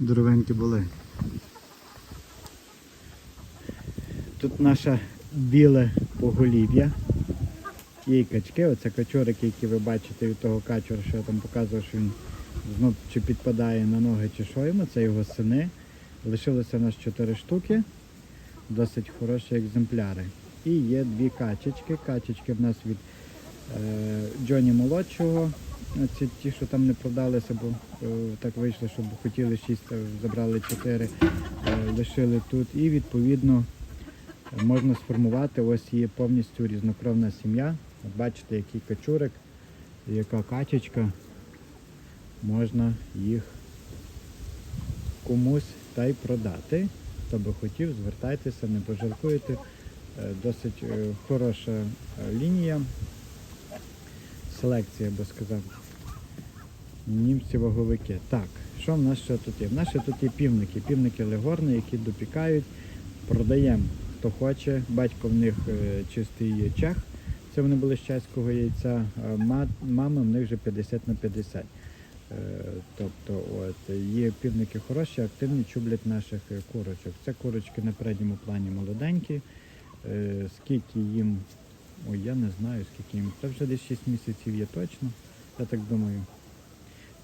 Здоровенькі були. Тут наше біле поголів'я. Є качки, оце качорики, які ви бачите від того качора, що я там показував, що він знов чи підпадає на ноги, чи що йому, це його сини. Лишилося у нас 4 штуки, досить хороші екземпляри. І є дві качечки. Качечки в нас від е, Джоні молодшого. Ці ті, що там не продалися, бо е, так вийшло, щоб хотіли 6, забрали 4, е, лишили тут. І відповідно можна сформувати, ось є повністю різнокровна сім'я. Бачите, який качурик, яка качечка. Можна їх комусь та й продати. Хто би хотів, звертайтеся, не пожалкуєте. Е, Досить е, хороша е, лінія. Селекція, я би сказав. Німці ваговики. Так, що в нас ще тут є? В нас ще тут є півники. Півники легорни, які допікають. Продаємо, хто хоче. Батько в них е, чистий чех. Це вони були з чеського яйця. Мами в них вже 50 на 50. Е, Тобто, от є півники хороші, активні чублять наших е, курочок. Це курочки на передньому плані молоденькі. Е, Скільки їм, ой, я не знаю, скільки їм. Це вже десь 6 місяців є точно. Я так думаю.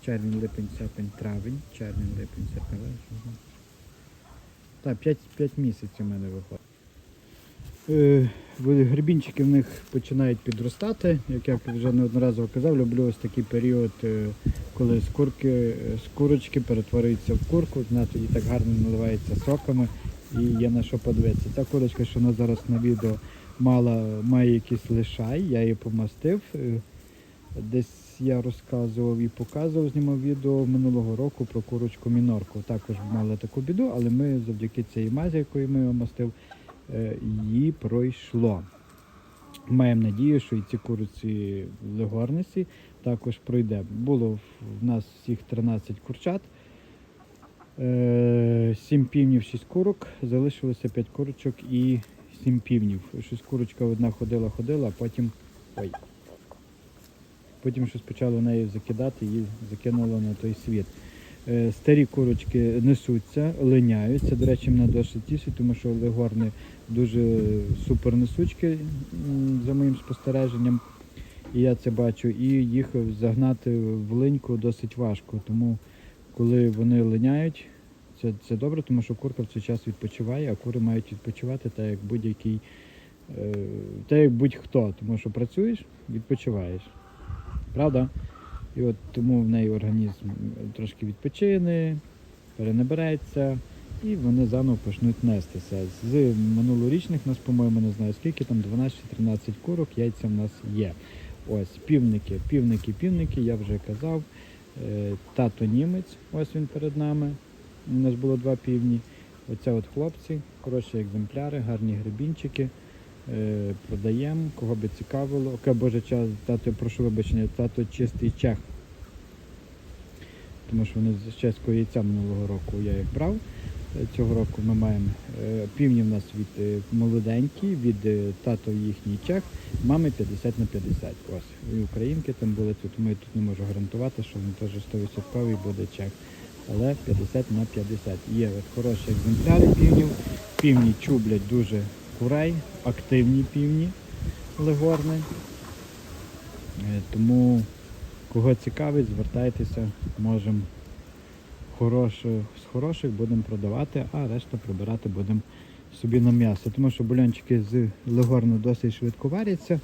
Червень, липень, серпень, травень, червень, липень, серпень, липень. Так, 5, 5 місяців у мене виходить. Е, Грибінчики в них починають підростати. Як я вже неодноразово казав, люблю ось такий період, е, коли з курки, е, перетворюються в курку, вона тоді так гарно наливається соками і є на що подивитися. Ця курочка, що вона зараз на відео мала, має якийсь лишай, я її помастив. Е, Десь я розказував і показував, знімав відео минулого року про курочку мінорку. Також мала таку біду, але ми завдяки цій мазі, якою ми омастив, е, її пройшло. Маємо надію, що і ці куриці легорниці також пройде. Було в нас всіх 13 курчат, 7 півнів, 6 курок, залишилося 5 курочок і 7 півнів. Щось курочка одна ходила, ходила, а потім. Ой. Потім щось почало в неї закидати, її закинуло на той світ. Е, Старі курочки несуться, линяються. До речі, мене досить тішить, тому що легорни дуже супер несучки, за моїм спостереженням. І я це бачу. І їх загнати в линьку досить важко. Тому коли вони линяють, це, це добре, тому що курка в цей час відпочиває, а кури мають відпочивати так, як будь-який, е, так як будь-хто. Тому що працюєш, відпочиваєш. Правда? І от тому в неї організм трошки відпочине, перенабереться, і вони заново почнуть нестися. З минулорічних нас, по-моєму, не знаю скільки, там 12-13 курок, яйця в нас є. Ось півники, півники, півники, я вже казав. Е, Тато німець, ось він перед нами. У нас було два півні. Оце от хлопці, хороші екземпляри, гарні грибінчики. Е, продаємо, кого би цікавило. Окей, боже, час, тато, прошу вибачення, тато чистий чех. Тому що вони з чеського яйця минулого року я їх брав. Е, Цього року ми маємо е, півні в нас від молоденькі, від тато їхній чех, мами 50 на 50. Ось. І українки там були, тут ми тут не можу гарантувати, що він теж 100% буде чех. Але 50 на 50. Є от хороші екземпляри півнів. Півні чублять дуже курей, активні півні легорни. Е, Тому кого цікавить, звертайтеся, можемо з хороших будемо продавати, а решту прибирати будемо собі на м'ясо. Тому що бульончики з легорну досить швидко варяться.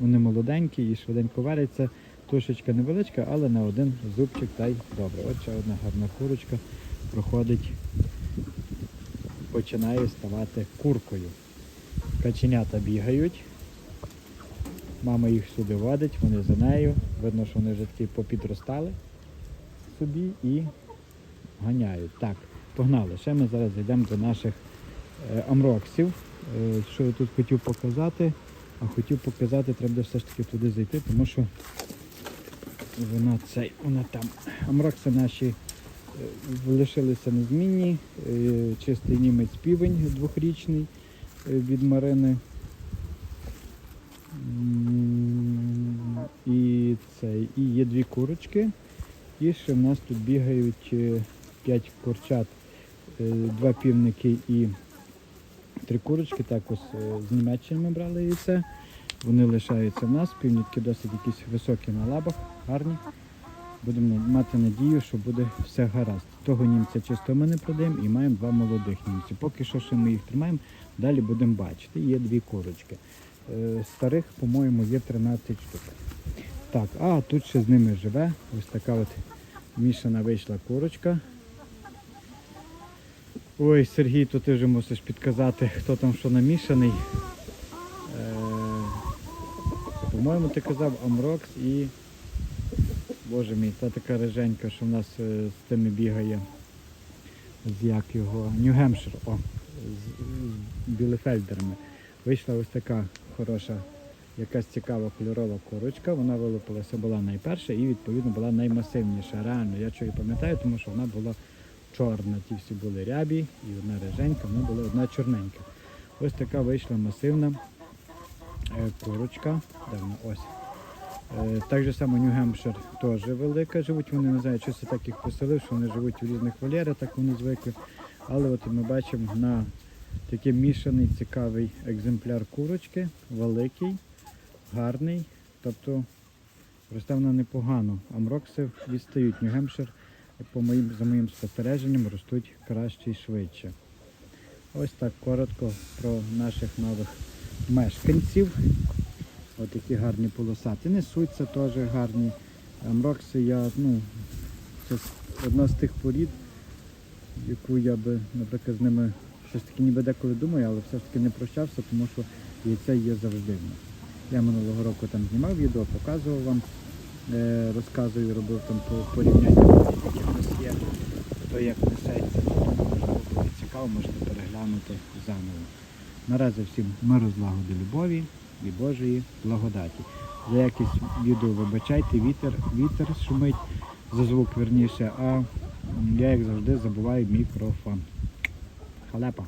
Вони молоденькі і швиденько варяться. Тушечка невеличка, але на один зубчик та й добре. От ще одна гарна курочка проходить, починає ставати куркою. Каченята бігають. Мама їх сюди водить, вони за нею. Видно, що вони вже такі попідростали собі і ганяють. Так, погнали. Ще ми зараз зайдемо до наших е, амроксів. Е, що я тут хотів показати, а хотів показати, треба все ж таки туди зайти, тому що вона цей, вона там. Амрокси наші лишилися незмінні. Е, Чистий німець півень двохрічний е, від Марини. І цей, і є дві курочки. І ще в нас тут бігають 5 курчат, е, два півники і три курочки. Також е, з Німеччини ми брали яйце. Вони лишаються в нас. Півнітки досить якісь високі на лабах, гарні. Будемо мати надію, що буде все гаразд. Того німця чисто ми не продаємо і маємо два молодих німці. Поки що ще ми їх тримаємо, далі будемо бачити. Є дві курочки. Е, Старих, по-моєму, є 13 штук. Так, а тут ще з ними живе. Ось така от мішана вийшла курочка. Ой, Сергій, то ти вже мусиш підказати, хто там що намішаний. Е, по-моєму, ти казав Амрокс і. Боже мій, та така реженька, що в нас е, з тими бігає. З як його. Нью-Гемпшир, о, з, з білефельдерами. Вийшла ось така хороша, якась цікава кольорова курочка. Вона вилупилася була найперша і відповідно була наймасивніша. Реально, я чого і пам'ятаю, тому що вона була чорна. Ті всі були рябі і одна реженька, вона була одна чорненька. Ось така вийшла масивна е, курочка. Де вона? Ось. Е, Так же само Нью-Гемпшир теж велика. Живуть вони, не знаю, чи це так їх поселив, що вони живуть у різних вольєрах, так вони звикли. Але от ми бачимо на такий мішаний цікавий екземпляр курочки, великий, гарний. Тобто росте вона непогано. Амрокси відстають. Нью-Гемпшир, за моїм спостереженням, ростуть краще і швидше. Ось так коротко про наших нових мешканців. Ось такі гарні полосаті. Несуться теж гарні. Амрокси я, ну, це одна з тих порід, яку я би, наприклад, з ними щось таки ніби деколи думаю, але все ж таки не прощався, тому що яйце є завжди. Я минулого року там знімав відео, показував вам, е, розказую, робив там по порівняння, які в нас є, хто як несеться. Можливо, буде цікаво, можете переглянути заново. Наразі всім миру, злагоди, любові і Божої благодаті. За якість відео вибачайте, вітер, вітер шумить за звук верніше, а я, як завжди, забуваю мікрофон. Халепа.